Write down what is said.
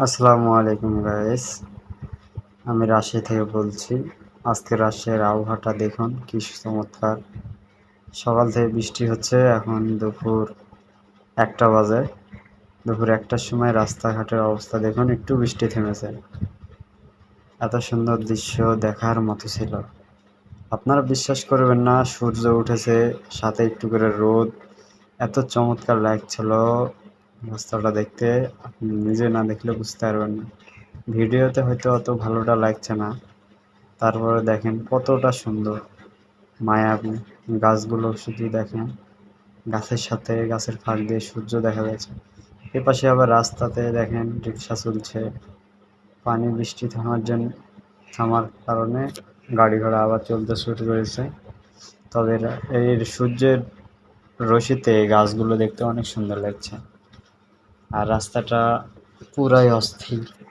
আসসালামু আলাইকুম গাইস আমি রাজশাহী থেকে বলছি, আজকে রাজশাহীর আবহাওয়াটা দেখুন, কি চমৎকার সকাল থেকে বৃষ্টি হচ্ছে, এখন দুপুর একটা বাজে। দুপুর একটার সময় রাস্তাঘাটের অবস্থা দেখুন, একটু বৃষ্টি থেমেছে। এত সুন্দর দৃশ্য দেখার মতো ছিল। আপনারা বিশ্বাস করবেন না, সূর্য উঠেছে, সাথে একটু করে রোদ। এত চমৎকার লাগছিল রাস্তাটা দেখতে আপনি নিজে না দেখলে বুঝতে পারবেন না। ভিডিওতে হয়তো অত ভালোটা লাগছে না। তারপরে দেখেন কতটা সুন্দর। মায়াবী গাছগুলো শুধু দেখেন। গাছের সাথে গাছের ফাঁক দিয়ে সূর্য দেখা যাচ্ছে। এপাশে আবার রাস্তাতে দেখেন রিক্সা চলছে। পানি বৃষ্টি থামার জন্য থামার কারণে গাড়ি ঘোড়া আবার চলতে শুরু করেছে। তবে এর সূর্যের রশিতে গাছগুলো দেখতে অনেক সুন্দর লাগছে। আর রাস্তাটা পুরাই অস্থির।